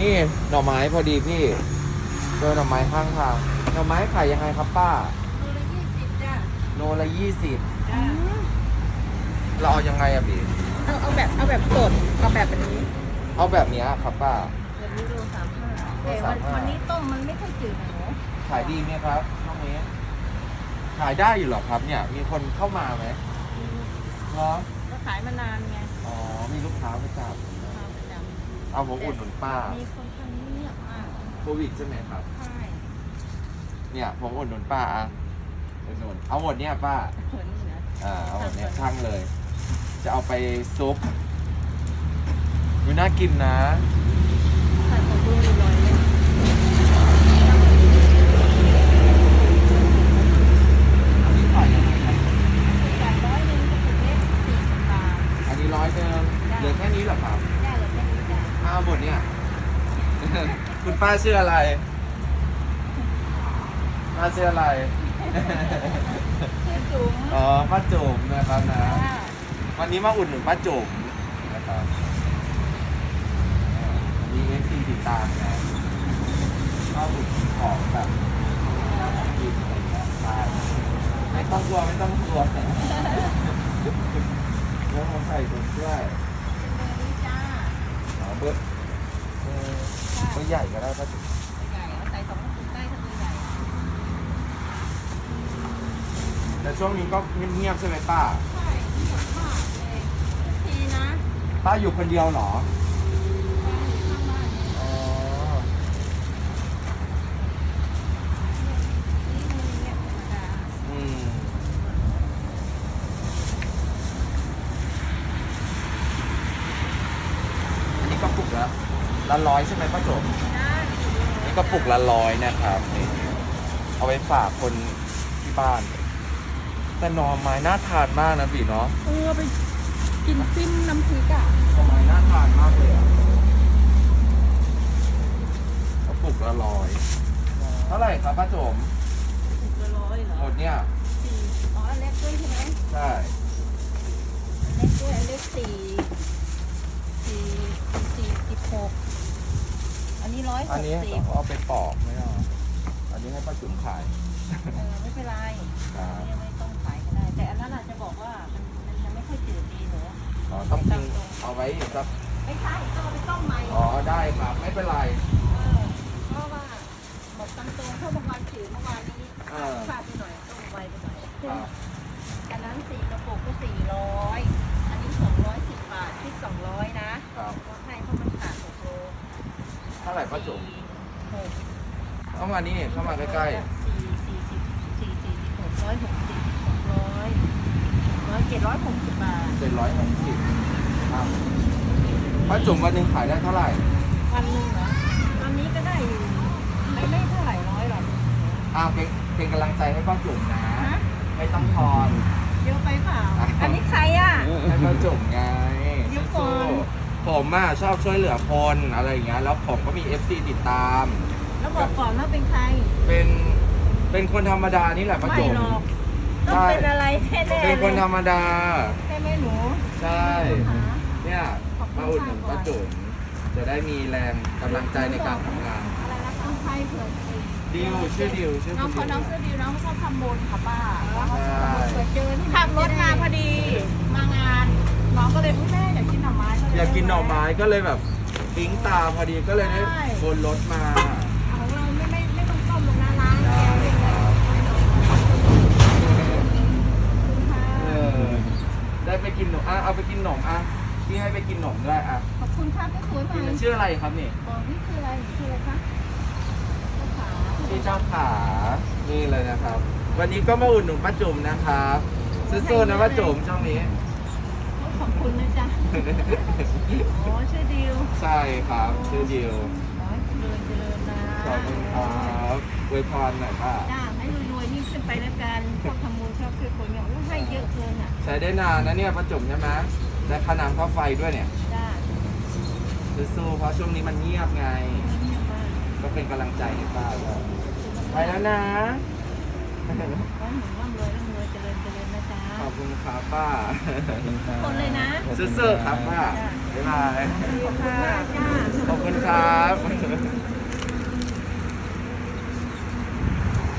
นี่หน่อไม้พอดีพี่เจอหน่อไม้ข้างทางหน่อไม้ขายยังไงครับป้า โลละยี่สิบจ้ะโลละยี่สิบจ้ะเราเอายังไงอะพี่เอาเอาแบบเอาแบบสดกับแบบอันนี้เอาแบบเนี้ยครับป้า แบบนี้โลสามห้าโลแต่สาวัมนห้าวันนี้ต้มมันไม่ค่อยจืดนะหนูขายดีไหมครับช่วงนี้ ขายได้อยู่เหรอครับ เนี่ย มีคนเข้ามาไหมเหรอก็ขายมานานไงอ๋อมีลูกค้าประจมาประจำ เอาผมอุดหนุนป้าำมีคนทำเงียบมากโควิดใช่ไหมครับ ใช่เนี่ยผมอุดหนุนป้าอะอุดหนุนเอาหมดเนี่ยป้าเหมือนนี่นะอ่าเอาหมดเนี่ยช่างเลย จะเอาไปซุปดูน่ากินนะ ใส่ของดูลอยเลยอันนี้ขายยังไงครับ จากร้อยหนึ่งก็เป็นเล็กสี่สิบบาทอันนี้ร้อยเดิมเหลือแค่นี้เหรอครับได้เหรือแค่ นี้จ้ะอ้าวหมดเนี่ย คุณป้าชื่ออะไร ป้าชื่ออะไร ชื่อจุ๋มอ๋อ ป้าจุ๋มนะครับนะจ้าวันนี้มาอุดหนุนป้าจุ๋มนะครับอ่าวันนี้เอฟซีติดตามนะชอบอุดหนุนของแบบกินอะไรอย่างเงี้ยตายไม่ต้องกลัวไม่ต้องกลัวแล้วมาใส่ถุงด้วย เป็นเบอร์นี้จ้า อ๋อ เบอร์เออเบอร์ใหญ่ก็ได้ป้าจุ๋มใหญ่เอาใส่สองกระปุกได้ถ้าตัวใหญ่แต่ช่วงนี้ก็เงียบๆใช่ไหมป้า ใช่เงียบมากเลยทีนะ ป้าอยู่คนเดียวเหรอ บ้านอยู่ข้างบ้านเนี่ย อ๋อ นี่มันเงียบธรรมดา อืมอันนี้ก็ปุก ละละร้อยใช่ไหมป้าจุ๋มได้นี่ก็ปุกละร้อยนะครับนี่เอาไว้ฝากคนที่บ้าน แต่หน่อไม้น่าทานมากนะบีเนาะเออไปกินจิ้มน้ำพริกอะหน่อไม้น่าทานมากเลยอะกระปุกละร้อยเท่าไหร่ครับป้าจุ๋มถุงละร้อยเหรอหมดเนี่ยสี่อ๋ออันเล็กด้วยใช่ไหมใช่อันเล็กด้วยอันเล็กสี่สี่สี่สิบหก อันนี้ร้อยหอันกนี้สิต้บองเอาไปปอกไม่เอาอันนี้ให้ป้าจุ๋มขายเออไม่เป็นไรครับอันนี้ไม่ต้องขายก็ได้ แต่อันนั้นอาจจะบอกว่ามันมันยังไม่ค่อยจืดดีหนูอ๋อต้องทิ้งเอาไว้สักไม่ใช่ต้องเอาไปต้มใหม่อ๋อได้ครับไม่เป็นไร เออเพราะว่าบอกตามตรงเพราะเมื่อวานจืดเมื่อวานนี้เออพลาดไปหน่อยต้มไวไปหน่อย ครับ อันนั้นสี่กระปุกก็สี่ร้อยอันนี้สองร้อยสิบบาทคิดสองร้อยนะครับ ก็ให้เพราะมันขาดหกโล เท่าไหร่ป้าจุ๋มหกเข้ามานี่เข้ามาใกล้สี่สี่สิบสี่สี่สิบหกร้อยหกสิบหกร้อยร้อยเจ็ดร้อยหกสิบบาทๆเจ็ดร้อยหกสิบครับป้าจุ๋มวันหนึ่งขายได้เท่าไหร่วันหนึ่งเหรอวันนี้ก็ได้อยู่ไม่ไม่เท่าไหร่ร้อยหรอกอ้าวเป็นเป็นกำลังใจให้ป้าจุ๋มนะฮะไม่ต้องทอน เยอะไปเปล่า อันนี้ใครอะ ให้ป้าจุ๋มไงเดี๋ยวก่สู้อนๆ ผมอะชอบช่วยเหลือคนอะไรอย่างเงี้ยแล้วผมก็มี FC ติดตาม แล้วบอกก่อนว่าเป็นใคร เป็นเป็นคนธรรมดานี่แหละป้าไม่จุ๋มหรอกต้องเป็นอะไรแน่ๆเป็นคนธรรมดา ใช่ไหมหนูใช่ หา เนี่ยมาอุดหนุนป้าจุ๋มจะได้มีแรงกำลังใจในการทำงานอะไรนะต้องใครเผื่อเองดิวชื่อดิวชื่อน้องคุณเขาน้องดิวซื้อดีน้องเขาทำบุญค่ะป้าใช่เผื่อเจอที่ไหนขับรถมาพอดี มางาน น้องก็เลยพูดแม่อยากกินหน่อไม้ก็เลย อยากกินหน่อไม้ก็เลยแบบปิ๊งตาพอดีก็เลยได้บนรถมา ของเราไม่ไม่ไม่ต้องต้มลงนะล้างได้แกงเลยครับค่ะเออ ได้ไปกินหนมอะเอาไปกินหนมอะพี่ให้ไปกินหนมด้วยอะขอบคุณค่ะพี่สวยไหมพี่ชื่ออะไรครับนี่บอกนี่คืออะไรนี่คืออะไรคะเจ้าขาพี่เจ้าขานี่เลยนะครับ วันนี้ก็มาอุดหนุนป้าจุ๋มนะครับสู้ๆนะป้าจุ๋มช่วงนี้ขอบ คุณนะจ๊ะอ๋อชื่อดิวใช่ครับชื่อดิวขอให้เจริญเจริญนะขอบคุณครับอวยพรหน่อยป้าจ้าให้รวยๆนี่ขึ้นไปแล้วกันพวกทำบุญชอบช่วยคนอย่างว่าให้เยอะเกินอะ ใช้ได้นานนะเนี่ยประจุมใช่ไหมได้ค่าน้ำค่าไฟด้วยเนี่ยจ้าสู้ๆเพราะช่วงนี้มันเงียบไงเงียบมากก็เป็นกำลังใจให้ป้าด้วยไปแล้วนะ ขอให้หนูร่ำรวยร่ำรวยเจริญเจริญนะจ๊ะ ขอบคุณครับป้าคน เซอร์ๆครับป้าบ๊ายบายขอบคุณครับ